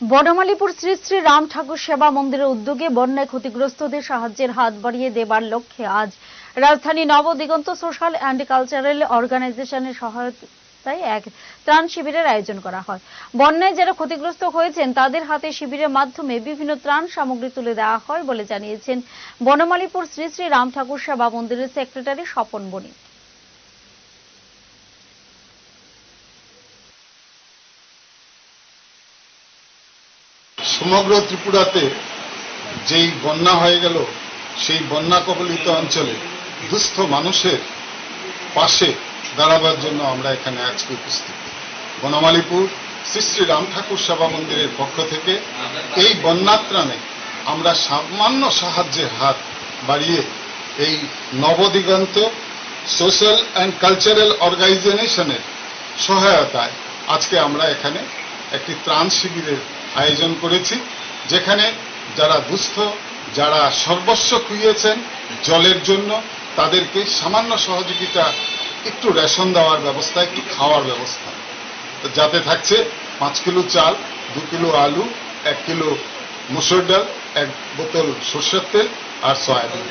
বনমালীপুর শ্রী শ্রী রাম ঠাকুর সেবা মন্দিরের উদ্যোগে বন্যায় ক্ষতিগ্রস্তদের সাহায্যের হাত বাড়িয়ে দেবার লক্ষ্যে আজ রাজধানী নবদিগন্ত সোশ্যাল অ্যান্ড কালচারাল অর্গানাইজেশনের সহায়তায় এক ত্রাণ শিবিরের আয়োজন করা হয়। বন্যায় যারা ক্ষতিগ্রস্ত হয়েছেন, তাদের হাতে শিবিরের মাধ্যমে বিভিন্ন ত্রাণ সামগ্রী তুলে দেওয়া হয় বলে জানিয়েছেন বনমালীপুর শ্রী শ্রী রাম ঠাকুর সেবা মন্দিরের সেক্রেটারি স্বপন বণিক। সমগ্র ত্রিপুরাতে যেই বন্যা হয়ে গেল, সেই বন্যা কবলিত অঞ্চলে দুস্থ মানুষের পাশে দাঁড়াবার জন্য আমরা এখানে আজকে উপস্থিত। বনমালীপুর শ্রী শ্রী রাম ঠাকুর সেবা মন্দিরের পক্ষ থেকে এই বন্যাত্রাণে আমরা সামান্য সাহায্যের হাত বাড়িয়ে এই নবদিগন্ত সোশ্যাল অ্যান্ড কালচারাল অর্গানাইজেশনের সহায়তায় আজকে আমরা এখানে একটি ত্রাণ শিবিরের আয়োজন করেছি, যেখানে যারা দুস্থ, যারা সর্বস্ব খুইয়েছেন জলের জন্য, তাদেরকে সামান্য সহযোগিতা, একটু রেশন দেওয়ার ব্যবস্থা, একটু খাওয়ার ব্যবস্থা। যাতে থাকছে পাঁচ কিলো চাল, দু কিলো আলু, এক কিলো মুসুর ডাল, এক বোতল সর্ষের তেল আর সয়াবিন।